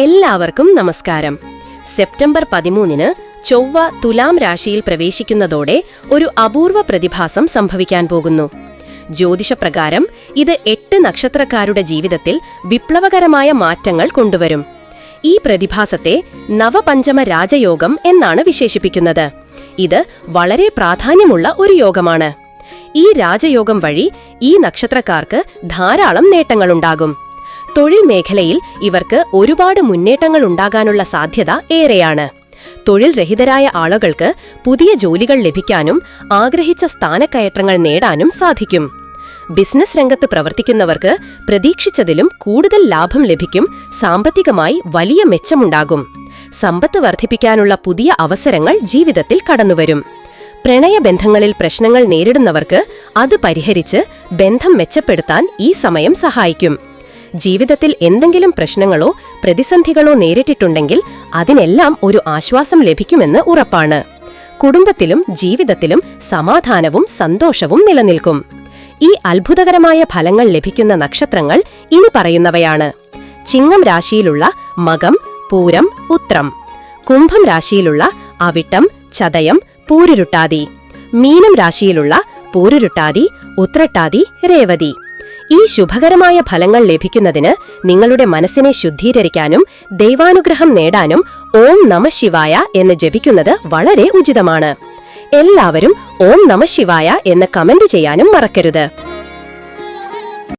എല്ലാവർക്കും നമസ്കാരം. സെപ്റ്റംബർ പതിമൂന്നിന് ചൊവ്വ തുലാം രാശിയിൽ പ്രവേശിക്കുന്നതോടെ ഒരു അപൂർവ പ്രതിഭാസം സംഭവിക്കാൻ പോകുന്നു. ജ്യോതിഷപ്രകാരം ഇത് എട്ട് നക്ഷത്രക്കാരുടെ ജീവിതത്തിൽ വിപ്ലവകരമായ മാറ്റങ്ങൾ കൊണ്ടുവരും. ഈ പ്രതിഭാസത്തെ നവപഞ്ചമ രാജയോഗം എന്നാണ് വിശേഷിപ്പിക്കുന്നത്. ഇത് വളരെ പ്രാധാന്യമുള്ള ഒരു യോഗമാണ്. ഈ രാജയോഗം വഴി ഈ നക്ഷത്രക്കാർക്ക് ധാരാളം നേട്ടങ്ങളുണ്ടാകും. തൊഴിൽ മേഖലയിൽ ഇവർക്ക് ഒരുപാട് മുന്നേറ്റങ്ങൾ ഉണ്ടാകാനുള്ള സാധ്യത ഏറെയാണ്. തൊഴിൽ രഹിതരായ ആളുകൾക്ക് പുതിയ ജോലികൾ ലഭിക്കാനും ആഗ്രഹിച്ച സ്ഥാനക്കയറ്റങ്ങൾ നേടാനും സാധിക്കും. ബിസിനസ് രംഗത്ത് പ്രവർത്തിക്കുന്നവർക്ക് പ്രതീക്ഷിച്ചതിലും കൂടുതൽ ലാഭം ലഭിക്കും സാമ്പത്തികമായി വലിയ മെച്ചമുണ്ടാകും. സമ്പത്ത് വർദ്ധിപ്പിക്കാനുള്ള പുതിയ അവസരങ്ങൾ ജീവിതത്തിൽ കടന്നുവരും. പ്രണയബന്ധങ്ങളിൽ പ്രശ്നങ്ങൾ നേരിടുന്നവർക്ക് അത് പരിഹരിച്ച് ബന്ധം മെച്ചപ്പെടുത്താൻ ഈ സമയം സഹായിക്കും. ജീവിതത്തിൽ എന്തെങ്കിലും പ്രശ്നങ്ങളോ പ്രതിസന്ധികളോ നേരിട്ടിട്ടുണ്ടെങ്കിൽ അതിനെല്ലാം ഒരു ആശ്വാസം ലഭിക്കുമെന്ന് ഉറപ്പാണ്. കുടുംബത്തിലും ജീവിതത്തിലും സമാധാനവും സന്തോഷവും നിലനിൽക്കും. ഈ അത്ഭുതകരമായ ഫലങ്ങൾ ലഭിക്കുന്ന നക്ഷത്രങ്ങൾ ഇനി പറയുന്നവയാണ്. ചിങ്ങം രാശിയിലുള്ള മകം പൂരം ഉത്രം. കുംഭം രാശിയിലുള്ള അവിട്ടം ചതയം പൂരുരുട്ടാതി. മീനം രാശിയിലുള്ള പൂരുരുട്ടാതി ഉത്രട്ടാതി രേവതി. ഈ ശുഭകരമായ ഫലങ്ങൾ ലഭിക്കുന്നതിന് നിങ്ങളുടെ മനസ്സിനെ ശുദ്ധീകരിക്കാനും ദൈവാനുഗ്രഹം നേടാനും ഓം നമ ശിവായ എന്ന് ജപിക്കുന്നത് വളരെ ഉചിതമാണ്. എല്ലാവരും ഓം നമ ശിവായ എന്ന് കമന്റ് ചെയ്യാനും മറക്കരുത്.